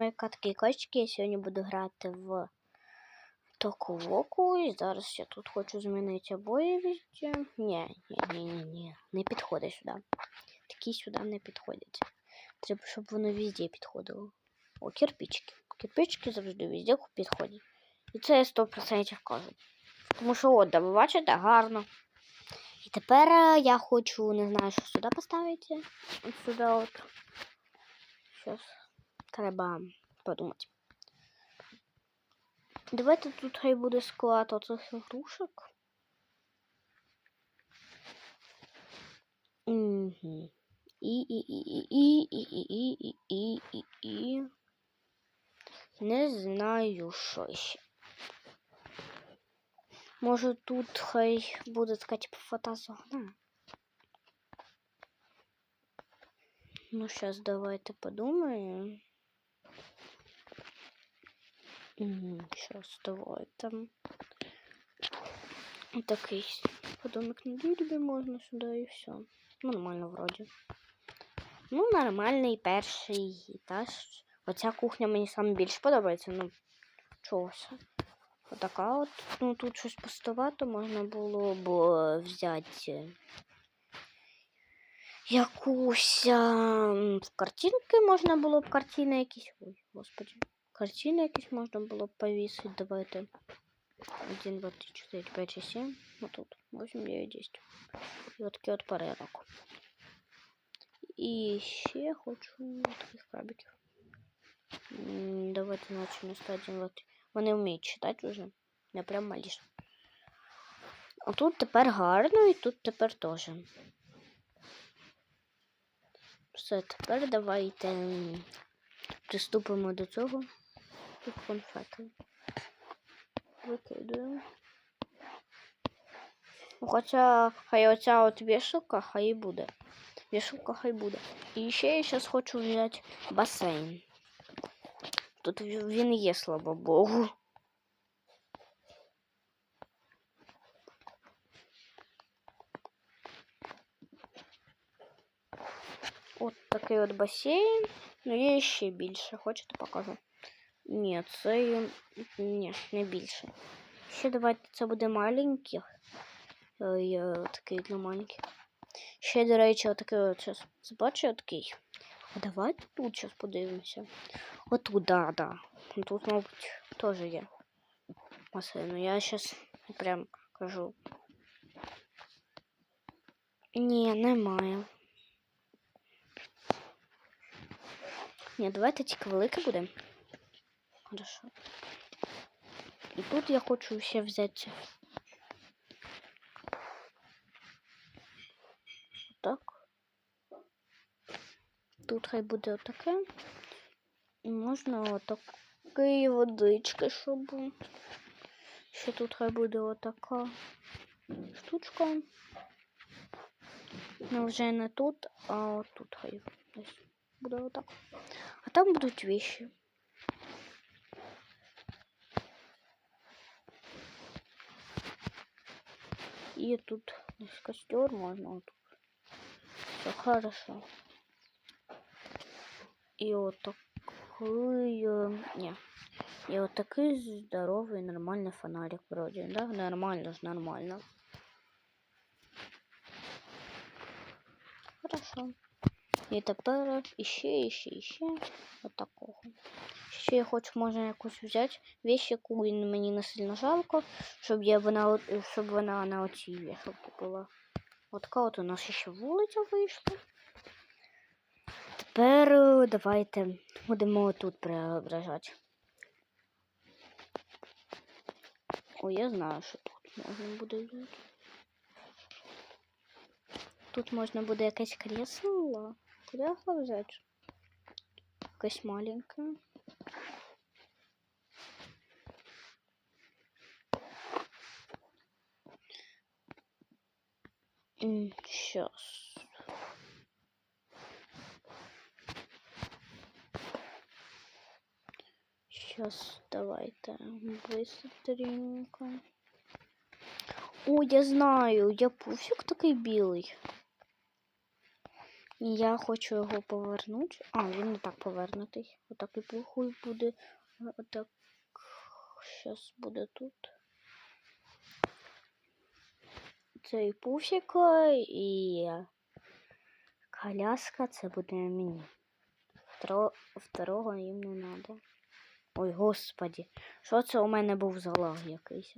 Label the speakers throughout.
Speaker 1: Яка такі качки, я сьогодні буду грати в Току-Воку. І зараз я тут хочу змінити обої. Ні, ні, ні, ні, ні. Не підходить сюди. Такі сюди не підходять. Треба, щоб воно везде підходило. О, кирпичики. Кирпичики завжди везде підходять. І це я 100% кажу. Тому що, от, да, ви бачите, гарно. І тепер е, я хочу, не знаю, що сюди поставити. От сюди от. Щас. Треба подумати. Давайте тут хай буде склад оцих ігрушок. Угу. І, і, і, і, і, і, і, і, і, і, і. Не знаю, що ще. Може тут хай буде така типу фотозона. Ну, сейчас давайте подумаем. Сейчас давайте. Такий подумок на дірбі можна сюди і все. Нормально вроді. Ну, нормальний перший етаж. Оця кухня мені саме більше подобається. Ну, чогось. Отака от. Ну, тут щось пустовато, можна було б е, взяти якусь в картинки можна було б картини якісь. Ой, господи. Картини якісь можна було повісити. Давайте. 1, 2, 3, 4, 5, 6, 7. Вот тут. 8, 9, 10. І отакий от порядок. І ще хочу таких крабиків. Давайте начнемо з 1, 2, 3. Вони вміють читати вже. Не прям маліше. А тут тепер гарно і тут тепер теж. Все, тепер давайте приступимо до цього. Тут конфети. Викидуємо. Ну, Хоча хай оця от вішалка хай і буде. Вішалка хай буде. І ще я зараз хочу взяти басейн. Тут в- він є, слава Богу. От такий от басейн. Ну, є ще більше. Хочете покажу? Ні, це ні, не більше. Ще давайте це буде маленький. Е, є такий для маленьких. Ще, до речі, отакий от зараз. Бачите, отакий. А давайте тут зараз подивимося. Отут, да, да. Тут, мабуть, теж є. басейн. Ну, я зараз прям кажу. Ні, немає. Ні, давайте тільки велике буде. Хорошо. І тут я хочу ще взяти. Так. Тут хай буде отаке. І можна отакої водички, щоб. Ще тут хай буде отака штучка. Ну, вже не тут, а отут хай буде отак. А там будуть вещи. И тут есть костер, можно вот тут. Все хорошо. И вот такой... э, Не. И вот такой здоровый, нормальный фонарик вроде, да? Нормально же, нормально. Хорошо. І тепер іще, іще, іще от такого. Ще я хочу, можна якусь взяти вещь, яку мені не сильно жалко, щоб я вона, щоб вона на оцій вішалці була. От така от у нас ще вулиця вийшла. Тепер е, давайте будемо тут преображати. Ой, я знаю, що тут можна буде. Тут можна буде якесь кресло. Куди взяти? Якесь маленьке. Сейчас. Сейчас давайте быстренько. О, я знаю, я пуфик такий білий. Я хочу його повернути. А, він не так повернутий. Отак і плохой буде. Отак. Щас буде тут. Це і пуфіка, і коляска, це буде мені. Второ, второго їм не треба. Ой, господі, що це у мене був за лаг якийсь?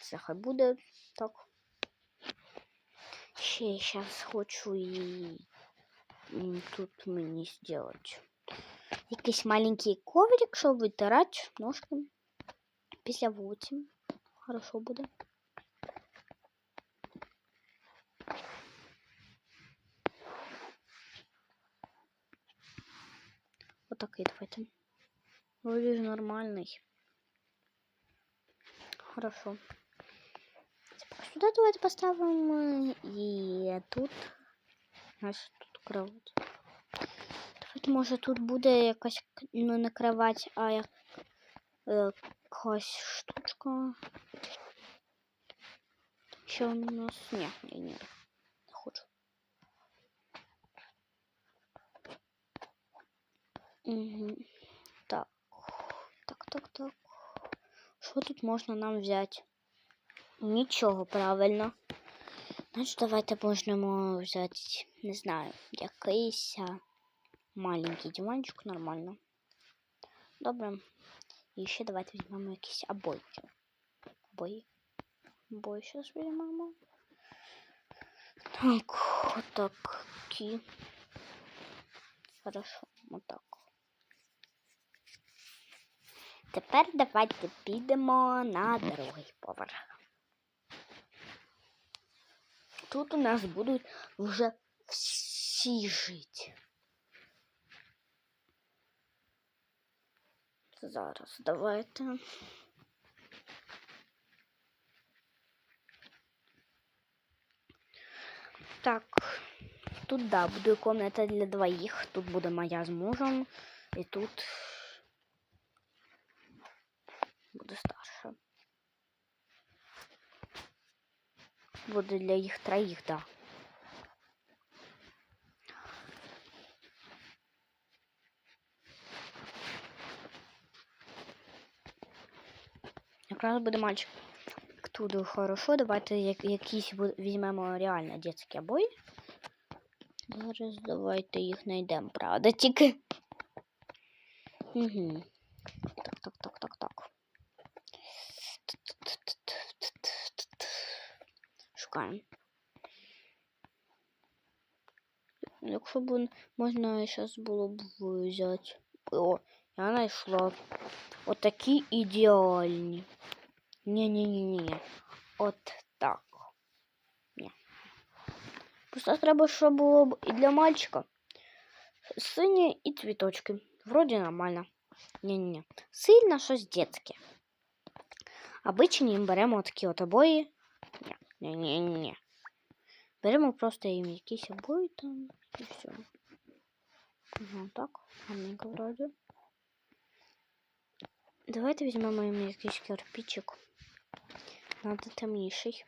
Speaker 1: Це хай буде так. Ще зараз хочу і тут мені зробити. Якийсь маленький коврик, щоб витирати ножки після вулиці. Хорошо буде. Отакий давайте. Вроде ж нормальный. Хорошо. Тепер сюди давайте поставимо і тут. Ось тут кровать. Давайте, може, тут буде якась ну, не кровать, а як, е, якась штучка. Що у нас? Ні, ні, ні. Не хочу. Так. Так, так, так. Що тут можна нам взяти? Нічого, правильно. Значить, давайте можемо взяти, не знаю, якийсь маленький диванчик, нормально. Добре. І ще давайте візьмемо якісь обойки. Обої. Обої зараз візьмемо. Так, отакі. Хорошо, отак. Тепер давайте підемо на другий поверх. Тут у нас будуть вже всі жити. Зараз давайте. Так, тут да, буде комната для двоїх. Тут буде моя з мужем. І тут буде старша. Буде для їх троїх, да. Якраз буде мальчик. Туди хорошо. Давайте як, якісь візьмемо реально дитячі обої. Зараз давайте їх знайдемо, правда, тільки. Угу. Шукаємо. Якщо б можна зараз було б взяти. О, я знайшла. Отакі ідеальні. Ні-ні-ні-ні. От так. Ні. Просто треба, щоб було б і для мальчика. Сині і цвіточки. Вроді нормально. Ні-ні-ні. Сильно щось детське. Обичні беремо такі от обої. Ні, ні, ні, ні. Беремо просто їм якісь обої там і все. Ага, так, гарненько вроді. Давайте візьмемо їм якийсь кирпичик. Надо темніший.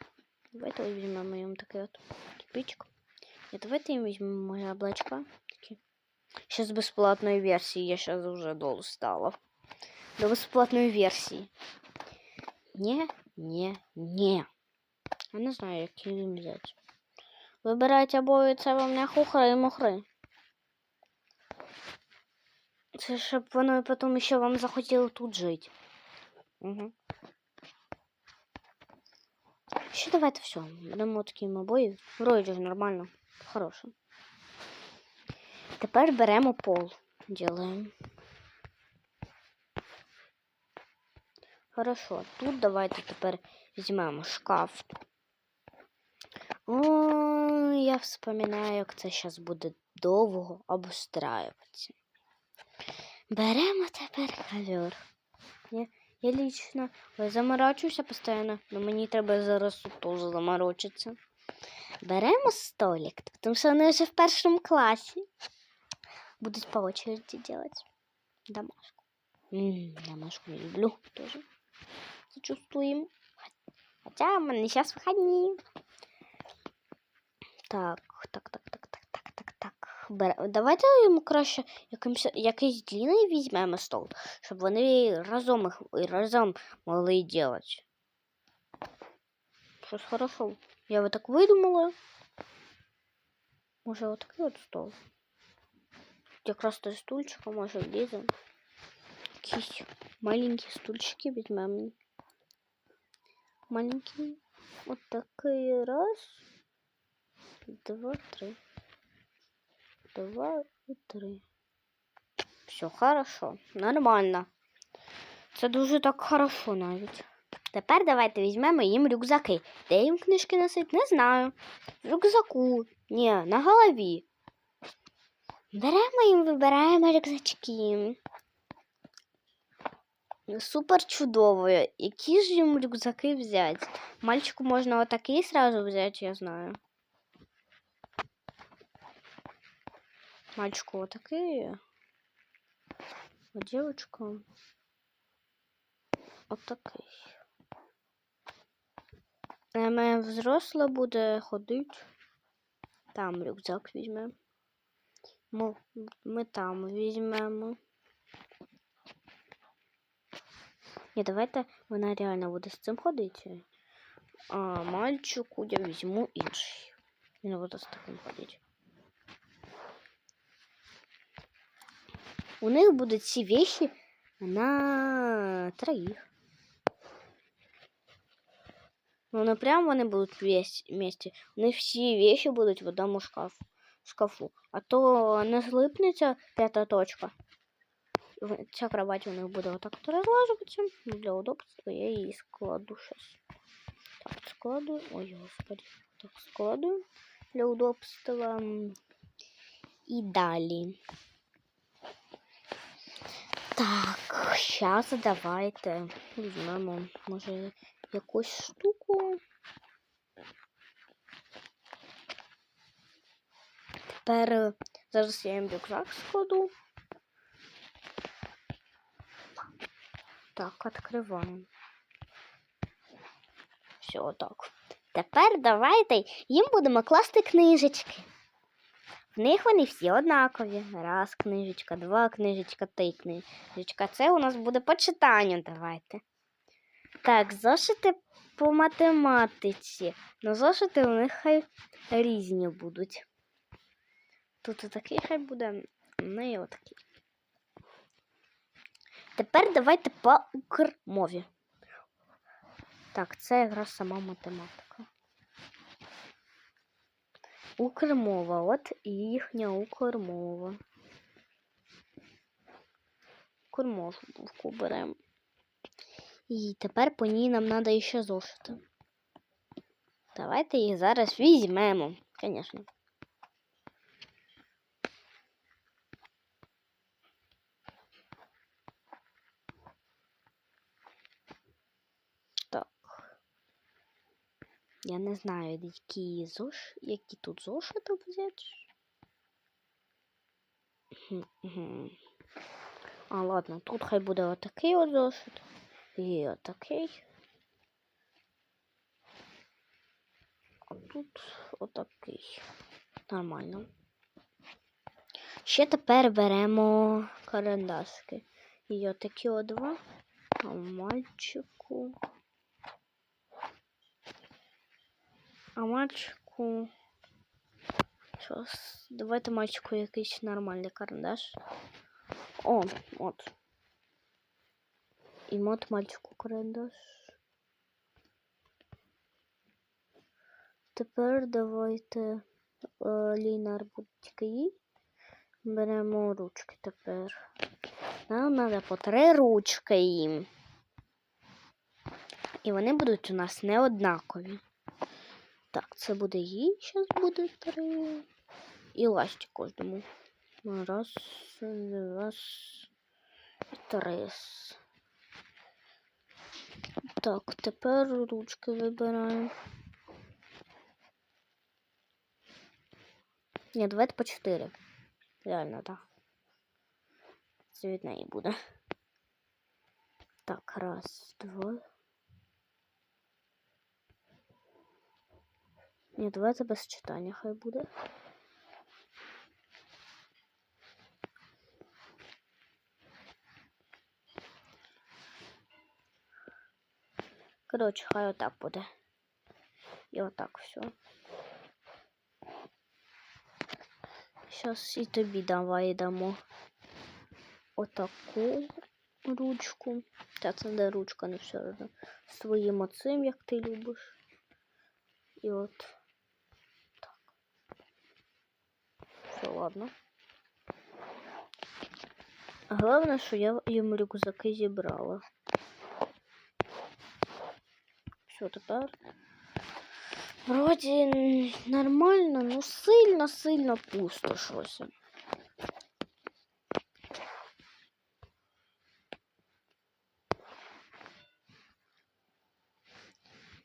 Speaker 1: Давайте ось візьмемо їм такий от кирпичик. І давайте їм візьмемо яблочко. Такі. Ще з безплатної версії. Я зараз вже долу стала. До безплатної версії. Ні, ні, ні. Я не знаю, які їм взяти. Вибирайте обоє, це вам не хухри і мухри. Це щоб воно потім ще вам захотіло тут жити. Угу. Ще давайте все. Беремо такі обої. Вроді ж нормально. Хороше. Тепер беремо пол. Ділаємо. Хорошо. Тут давайте тепер візьмемо шкаф. О, я вспоминаю, як це зараз буде довго обустраюватися. Беремо тепер ковер. Я, я лично ой, заморачуюся постійно, але мені треба зараз теж заморочитися. Беремо столик, тому що вони вже в першому класі. Будуть по очереді делать домашку. М, домашку я люблю тоже. Чувствуем. Хотя у мене зараз вихідні. Так, так, так, так, так, Так, так. Бере... Давайте йому краще якимсь, якийсь длинний візьмемо стол, щоб вони разом їх разом могли робити. Щось хорошо. Я вот так видумала. Може, отакий от стол. Якраз той стульчика може влізе. Якісь маленькі стульчики візьмемо. Маленький. Вот такой раз. Два, три. Два и три. Все хорошо. Нормально. Це дуже так хорошо навіть. Тепер давайте візьмемо їм рюкзаки. Де їм книжки носить, не знаю. В рюкзаку. Ні, на голові. Беремо їм, вибираємо рюкзачки. Супер чудово. Які ж їм рюкзаки взяти? Мальчику можна отакий сразу взяти, я знаю. Мальчику отакий. А девочка отакий. А моя взросла буде ходити. Там рюкзак візьмемо. Ми, ми там візьмемо. Ні, давайте вона реально буде з цим ходити. А мальчику я візьму інший. Він буде з таким ходити. У них будуть ці вещи на троїх. Ну, не прям вони будуть вместе. У них всі вещи будуть в одному шкафу. шкафу. А то не злипнеться п'ята точка. Ця кровать у них буде отак от розлажуватися. Для удобства я її складу щас. Так, складу. Ой, господи. Так, складу для удобства. І далі. Так, зараз давайте візьмемо, може, якусь штуку. Тепер е, зараз я їм рюкзак складу. Так, відкриваємо. Все, так. Тепер давайте їм будемо класти книжечки. В них вони всі однакові. Раз книжечка, два книжечка, три книжечка. Це у нас буде по читанню. Давайте. Так, зошити по математиці. Ну, зошити у них хай різні будуть. Тут отакий хай буде, ну і отакий. Тепер давайте по укрмові. Так, це якраз сама математика. Укрмова, от їхня укрмова. Укрмовку беремо. І тепер по ній нам треба ще зошити. Давайте їх зараз візьмемо, звісно. Так. Я не знаю, які зош... які тут зошити мгм. А, ладно, тут хай буде отакий от зошит. І отакий. А тут отакий. Нормально. Ще тепер беремо карандашки. І отакі от два. А мальчику. А мальчику. Щас. Давайте мальчику якийсь нормальний карандаш. О, от. І мот мальчику карандаш. Тепер давайте е, лінар їй. Беремо ручки тепер. Нам треба по три ручки їм. І вони будуть у нас не однакові. Так, це буде їй, зараз буде три. І ласті кожному. Раз, раз, три. Так, тепер ручки вибираємо. Ні, давайте по чотири. Реально, так. Це від неї буде. Так, раз, два. Ні, давайте без читання хай буде. Коротше, хай отак буде. І отак все. Зараз і тобі давай дамо отаку ручку. Та це не ручка не все одно. Своїм оцим, як ти любиш. І от. Ладно. Головне, що я їм рюкзаки зібрала. Все, тепер. Вроді н- нормально, ну сильно-сильно пусто щось.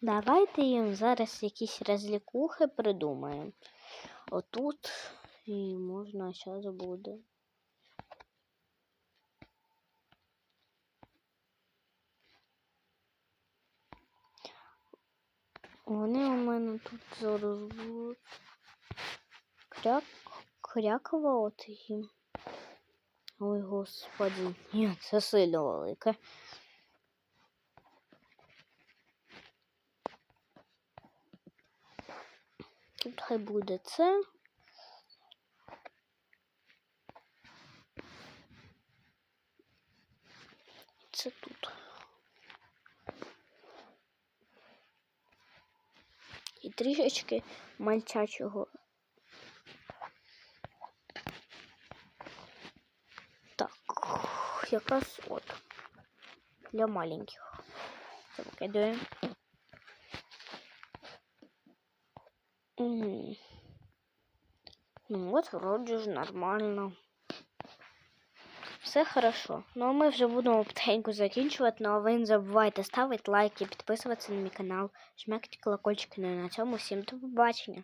Speaker 1: Давайте їм зараз якісь розлікухи придумаємо. Отут і можна зараз буде. Вони у мене тут зараз будуть. Кряк... Крякувати їм. Ой, господи. Ні, це сильно велике. Тут хай буде це. Це тут. І трішечки мальчачого. Так, якраз от. Для маленьких. Це викидаємо. Мгм. Ну от вроді ж нормально. Все хорошо. Ну а ми вже будемо потихеньку закінчувати. Ну а ви не забувайте ставити лайки, підписуватися на мій канал, жмякати колокольчики. Ну і на цьому всім до побачення.